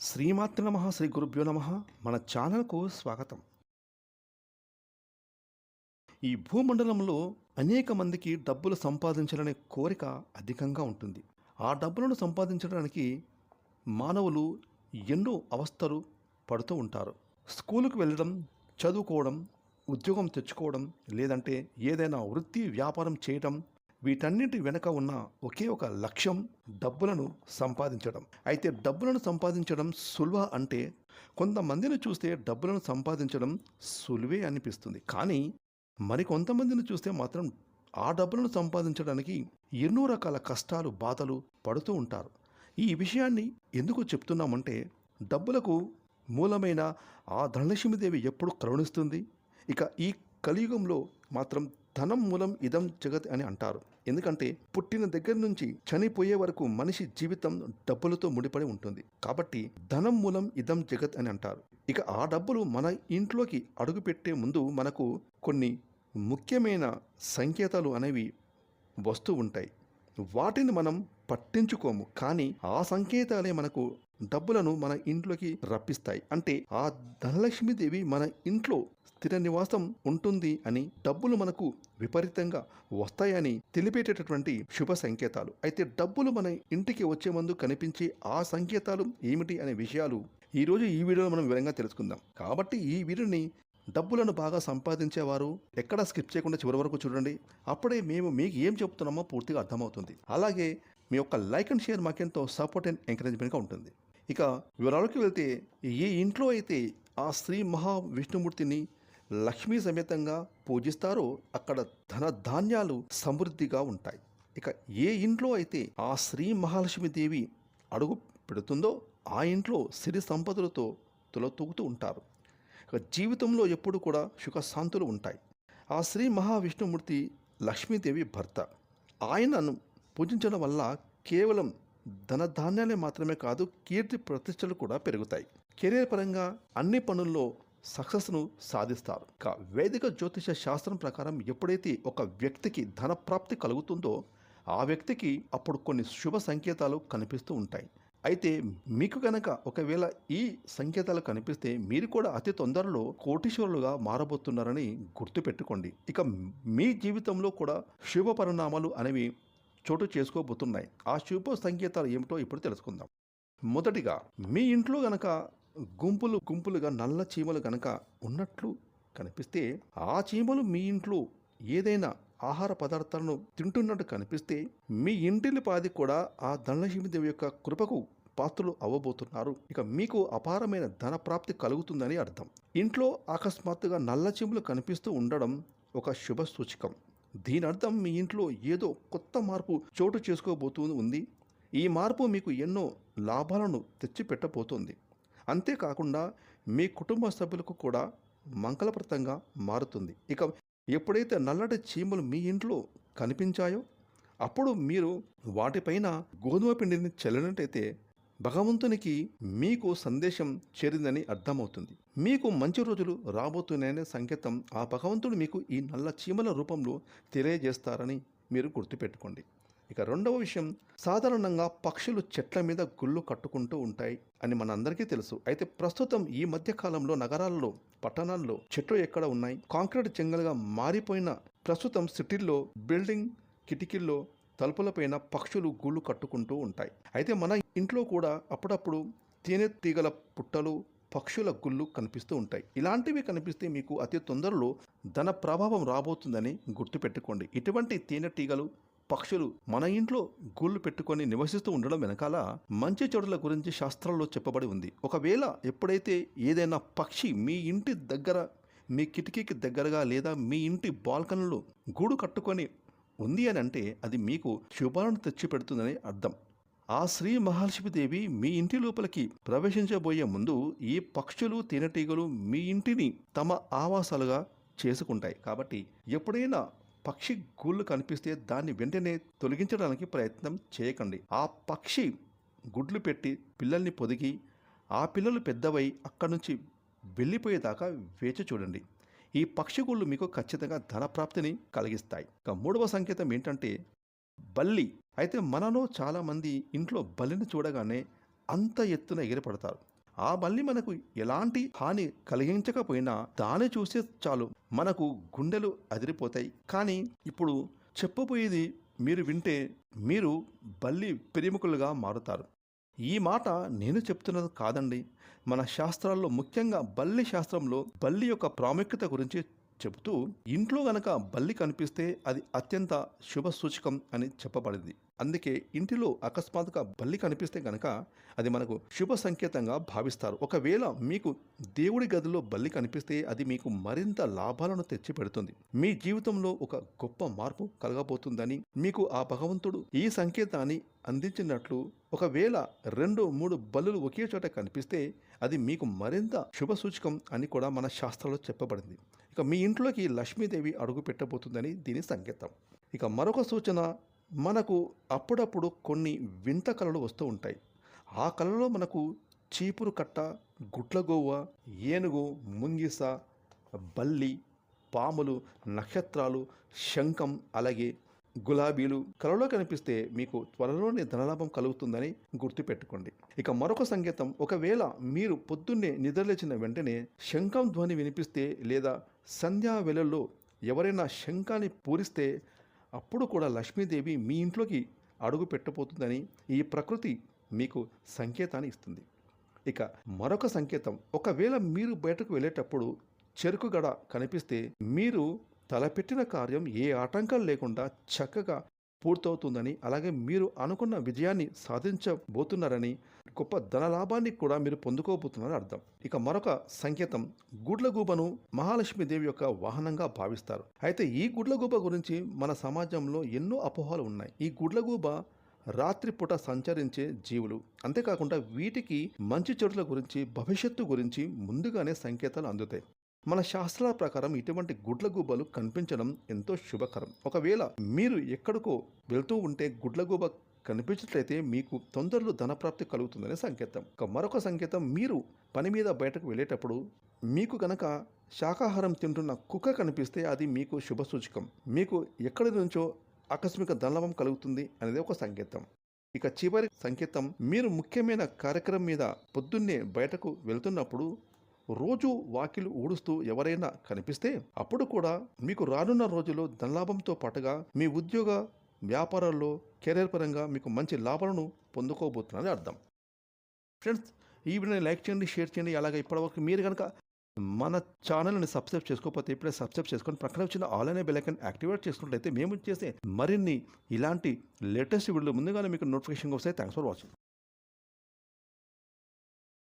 శ్రీమాతృ నమ శ్రీ గురుభ్యో నమ. మన ఛానల్కు స్వాగతం. ఈ భూమండలంలో అనేక మందికి డబ్బులు సంపాదించాలనే కోరిక అధికంగా ఉంటుంది. ఆ డబ్బులను సంపాదించడానికి మానవులు ఎన్నో అవస్థలు పడుతూ ఉంటారు. స్కూలుకు వెళ్ళడం చదువుకోవడం ఉద్యోగం తెచ్చుకోవడం లేదంటే ఏదైనా వృత్తి వ్యాపారం చేయడం వీటన్నింటి వెనక ఉన్న ఒకే ఒక లక్ష్యం డబ్బులను సంపాదించడం. అయితే డబ్బులను సంపాదించడం సులువ అంటే కొంతమందిని చూస్తే డబ్బులను సంపాదించడం సులువే అనిపిస్తుంది. కానీ మరికొంతమందిని చూస్తే మాత్రం ఆ డబ్బులను సంపాదించడానికి ఎన్నో రకాల కష్టాలు బాధలు పడుతూ ఉంటారు. ఈ విషయాన్ని ఎందుకు చెప్తున్నామంటే డబ్బులకు మూలమైన ఆ ధనలక్ష్మీదేవి ఎప్పుడు కరుణిస్తుంది? ఇక ఈ కలియుగంలో మాత్రం ధనం మూలం ఇదం జగత్ అని అంటారు. ఎందుకంటే పుట్టిన దగ్గర నుంచి చనిపోయే వరకు మనిషి జీవితం డబ్బులతో ముడిపడి ఉంటుంది. కాబట్టి ధనం మూలం ఇదం జగత్ అని అంటారు. ఇక ఆ డబ్బులు మన ఇంట్లోకి అడుగుపెట్టే ముందు మనకు కొన్ని ముఖ్యమైన సంకేతాలు అనేవి వస్తూ ఉంటాయి. వాటిని మనం పట్టించుకోము. కానీ ఆ సంకేతాలే మనకు డబ్బులను మన ఇంట్లోకి రప్పిస్తాయి. అంటే ఆ ధనలక్ష్మీదేవి మన ఇంట్లో స్థిర నివాసం ఉంటుంది అని డబ్బులు మనకు విపరీతంగా వస్తాయని తెలిపేటటువంటి శుభ సంకేతాలు. అయితే డబ్బులు మన ఇంటికి వచ్చే ముందు కనిపించే ఆ సంకేతాలు ఏమిటి అనే విషయాలు ఈరోజు ఈ వీడియోలో మనం వివరంగా తెలుసుకుందాం. కాబట్టి ఈ వీడియోని డబ్బులను బాగా సంపాదించేవారు ఎక్కడ స్కిప్ చేయకుండా చివరి వరకు చూడండి. అప్పుడే మేము మీకు ఏం చెప్తున్నామో పూర్తిగా అర్థమవుతుంది. అలాగే మీ యొక్క లైక్ అండ్ షేర్ మాకెంతో సపోర్ట్ అండ్ ఎంకరేజ్మెంట్గా ఉంటుంది. ఇక వివరాలకు వెళ్తే ఏ ఇంట్లో అయితే ఆ శ్రీ మహావిష్ణుమూర్తిని లక్ష్మీ సమేతంగా పూజిస్తారో అక్కడ ధన ధాన్యాలు సమృద్ధిగా ఉంటాయి. ఇక ఏ ఇంట్లో అయితే ఆ శ్రీ మహాలక్ష్మీదేవి అడుగు పెడుతుందో ఆ ఇంట్లో సిరి సంపదలతో తులతూగుతూ ఉంటారు. ఇక జీవితంలో ఎప్పుడు కూడా సుఖశాంతులు ఉంటాయి. ఆ శ్రీ మహావిష్ణుమూర్తి లక్ష్మీదేవి భర్త. ఆయనను పూజించడం వల్ల కేవలం ధనధాన్యాలే మాత్రమే కాదు కీర్తి ప్రతిష్టలు కూడా పెరుగుతాయి. కెరీర్ పరంగా అన్ని పనుల్లో సక్సెస్ను సాధిస్తారు. ఇక వేదిక జ్యోతిష శాస్త్రం ప్రకారం ఎప్పుడైతే ఒక వ్యక్తికి ధన ప్రాప్తి కలుగుతుందో ఆ వ్యక్తికి అప్పుడు కొన్ని శుభ సంకేతాలు కనిపిస్తూ ఉంటాయి. అయితే మీకు గనక ఒకవేళ ఈ సంకేతాలు కనిపిస్తే మీరు కూడా అతి తొందరలో కోటీశ్వరులుగా మారబోతున్నారని గుర్తుపెట్టుకోండి. ఇక మీ జీవితంలో కూడా శుభ పరిణామాలు అనేవి చోటు చేసుకోబోతున్నాయి. ఆ శుభ సంకేతాలు ఏమిటో ఇప్పుడు తెలుసుకుందాం. మొదటిగా మీ ఇంట్లో గనక గుంపులు గుంపులుగా నల్ల చీమలు కనుక ఉన్నట్లు కనిపిస్తే ఆ చీమలు మీ ఇంట్లో ఏదైనా ఆహార పదార్థాలను తింటున్నట్టు కనిపిస్తే మీ ఇంటిల్లి పాది కూడా ఆ ధనలక్ష్మీదేవి యొక్క కృపకు పాత్రలు అవ్వబోతున్నారు. ఇక మీకు అపారమైన ధన ప్రాప్తి కలుగుతుందని అర్థం. ఇంట్లో అకస్మాత్తుగా నల్ల చీమలు కనిపిస్తూ ఉండడం ఒక శుభ సూచకం. దీని అర్థం మీ ఇంట్లో ఏదో కొత్త మార్పు చోటు చేసుకోబోతూ ఉంది. ఈ మార్పు మీకు ఎన్నో లాభాలను తెచ్చిపెట్టబోతోంది. అంతేకాకుండా మీ కుటుంబ సభ్యులకు కూడా మంగళప్రదంగా మారుతుంది. ఇక ఎప్పుడైతే నల్లటి చీమలు మీ ఇంట్లో కనిపించాయో అప్పుడు మీరు వాటిపైన గోధుమ పిండిని చల్లినట్టయితే భగవంతునికి మీకు సందేశం చేరిందని అర్థమవుతుంది. మీకు మంచి రోజులు రాబోతున్నాయనే సంకేతం ఆ భగవంతుడు మీకు ఈ నల్ల చీమల రూపంలో తెలియజేస్తారని మీరు గుర్తుపెట్టుకోండి. ఇక రెండవ విషయం సాధారణంగా పక్షులు చెట్ల మీద గుళ్ళు కట్టుకుంటూ ఉంటాయి అని మనందరికీ తెలుసు. అయితే ప్రస్తుతం ఈ మధ్య కాలంలో నగరాల్లో పట్టణాల్లో చెట్లు ఎక్కడ ఉన్నాయి? కాంక్రీట్ జంగల్గా మారిపోయిన ప్రస్తుతం సిటీల్లో బిల్డింగ్ కిటికీల్లో తలుపులపైన పక్షులు గూళ్ళు కట్టుకుంటూ ఉంటాయి. అయితే మన ఇంట్లో కూడా అప్పుడప్పుడు తేనె తీగల పుట్టలు పక్షుల గుళ్ళు కనిపిస్తూ ఉంటాయి. ఇలాంటివి కనిపిస్తే మీకు అతి తొందరలో ధన ప్రభావం రాబోతుందని గుర్తుపెట్టుకోండి. ఇటువంటి తేనెటీగలు పక్షులు మన ఇంట్లో గూళ్ళు పెట్టుకొని నివసిస్తూ ఉండడం వెనకాల మంచి చెడుల గురించి శాస్త్రాల్లో చెప్పబడి ఉంది. ఒకవేళ ఎప్పుడైతే ఏదైనా పక్షి మీ ఇంటి దగ్గర మీ కిటికీకి దగ్గరగా లేదా మీ ఇంటి బాల్కనీలో గూడు కట్టుకొని ఉంది అని అంటే అది మీకు శుభాలను తెచ్చిపెడుతుందని అర్థం. ఆ శ్రీ మహాలక్ష్మీదేవి మీ ఇంటి లోపలికి ప్రవేశించబోయే ముందు ఈ పక్షులు తేనెటీగలు మీ ఇంటిని తమ ఆవాసాలుగా చేసుకుంటాయి. కాబట్టి ఎప్పుడైనా పక్షి గూళ్ళు కనిపిస్తే దాన్ని వెంటనే తొలగించడానికి ప్రయత్నం చేయకండి. ఆ పక్షి గుడ్లు పెట్టి పిల్లల్ని పొదిగి ఆ పిల్లలు పెద్దవై అక్కడి నుంచి వెళ్ళిపోయేదాకా వేచి చూడండి. ఈ పక్షి గుళ్ళు మీకు ఖచ్చితంగా ధన ప్రాప్తిని కలిగిస్తాయి. ఇక మూడవ సంకేతం ఏంటంటే బల్లి. అయితే మనలో చాలామంది ఇంట్లో బల్లిని చూడగానే అంత ఎత్తున ఎగిరిపడతారు. ఆ బల్లి మనకు ఎలాంటి హాని కలిగించకపోయినా దాన్ని చూస్తే చాలు. మనకు గుండెలు అదిరిపోతాయి. కానీ ఇప్పుడు చెప్పబోయేది మీరు వింటే మీరు బల్లి ప్రేమికులుగా మారుతారు. ఈ మాట నేను చెప్తున్నది కాదండి. మన శాస్త్రాల్లో ముఖ్యంగా బల్లి శాస్త్రంలో బల్లి యొక్క ప్రాముఖ్యత గురించి చెబుతూ ఇంట్లో గనక బల్లి కనిపిస్తే అది అత్యంత శుభ సూచకం అని చెప్పబడింది. అందుకే ఇంటిలో అకస్మాత్తుగా బల్లి కనిపిస్తే గనక అది మనకు శుభ సంకేతంగా భావిస్తారు. ఒకవేళ మీకు దేవుడి గదిలో బల్లి కనిపిస్తే అది మీకు మరింత లాభాలను తెచ్చి పెడుతుంది మీ జీవితంలో ఒక గొప్ప మార్పు కలగబోతుందని మీకు ఆ భగవంతుడు ఈ సంకేతాన్ని అందించినట్లు ఒకవేళ రెండు మూడు బల్లులు ఒకే చోట కనిపిస్తే అది మీకు మరింత శుభ సూచకం అని కూడా మన శాస్త్రంలో చెప్పబడింది. ఇక మీ ఇంట్లోకి లక్ష్మీదేవి అడుగు పెట్టబోతుందని దీని సంకేతం. ఇక మరొక సూచన మనకు అప్పుడప్పుడు కొన్ని వింత కళలు వస్తూ ఉంటాయి. ఆ కళలో మనకు చీపురు కట్ట గుట్లగోవ ఏనుగు ముంగిస బల్లి పాములు నక్షత్రాలు శంఖం అలాగే గులాబీలు కలలో కనిపిస్తే మీకు త్వరలోనే ధనలాభం కలుగుతుందని గుర్తుపెట్టుకోండి. ఇక మరొక సంకేతం ఒకవేళ మీరు పొద్దున్నే నిద్రలేచిన వెంటనే శంఖం ధ్వని వినిపిస్తే లేదా సంధ్యా వేళల్లో ఎవరైనా శంఖాన్ని పూరిస్తే అప్పుడు కూడా లక్ష్మీదేవి మీ ఇంట్లోకి అడుగు పెట్టబోతుందని ఈ ప్రకృతి మీకు సంకేతాన్ని ఇస్తుంది. ఇక మరొక సంకేతం ఒకవేళ మీరు బయటకు వెళ్ళేటప్పుడు చెరుకు గడ కనిపిస్తే మీరు తలపెట్టిన కార్యం ఏ ఆటంకాలు లేకుండా చక్కగా పూర్తవుతుందని అలాగే మీరు అనుకున్న విజయాన్ని సాధించబోతున్నారని గొప్ప ధనలాభాన్ని కూడా మీరు పొందుకోబోతున్నారని అర్థం. ఇక మరొక సంకేతం గుడ్లగూబను మహాలక్ష్మీదేవి యొక్క వాహనంగా భావిస్తారు. అయితే ఈ గుడ్లగూబ గురించి మన సమాజంలో ఎన్నో అపోహలు ఉన్నాయి. ఈ గుడ్లగూబ రాత్రిపూట సంచరించే జీవులు. అంతేకాకుండా వీటికి మంచి చెడుల గురించి భవిష్యత్తు గురించి ముందుగానే సంకేతాలు అందుతాయి. మన శాస్త్రాల ప్రకారం ఇటువంటి గుడ్లగూబలు కనిపించడం ఎంతో శుభకరం. ఒకవేళ మీరు ఎక్కడికో వెళ్తూ ఉంటే గుడ్లగూబ కనిపించినట్లయితే మీకు తొందరలో ధనప్రాప్తి కలుగుతుందనే సంకేతం. ఇక మరొక సంకేతం మీరు పని మీద బయటకు వెళ్ళేటప్పుడు మీకు గనక శాకాహారం తింటున్న కుక్క కనిపిస్తే అది మీకు శుభ సూచకం. మీకు ఎక్కడి నుంచో ఆకస్మిక ధనలభం కలుగుతుంది అనేది ఒక సంకేతం. ఇక చివరి సంకేతం మీరు ముఖ్యమైన కార్యక్రమం మీద పొద్దున్నే బయటకు వెళ్తున్నప్పుడు రోజు వాకిలు ఊడుస్తూ ఎవరైనా కనిపిస్తే అప్పుడు కూడా మీకు రానున్న రోజుల్లో ధనలాభంతో పాటుగా మీ ఉద్యోగ వ్యాపారాల్లో కెరీర్ పరంగా మీకు మంచి లాభాలను పొందుకోబోతున్నది అర్థం. ఫ్రెండ్స్ ఈ వీడియోని లైక్ చేయండి షేర్ చేయండి. అలాగే ఇప్పటివరకు మీరు కనుక మన ఛానల్ని సబ్స్క్రైబ్ చేసుకోకపోతే ఇప్పుడే సబ్స్క్రైబ్ చేసుకొని ప్రక్కన వచ్చిన ఆన్లైన్ బెలైకన్ యాక్టివేట్ చేసుకున్నట్లయితే మేము చేసే మరిన్ని ఇలాంటి లేటెస్ట్ వీడియోలు ముందుగానే మీకు నోటిఫికేషన్ వస్తాయి. Thanks for watching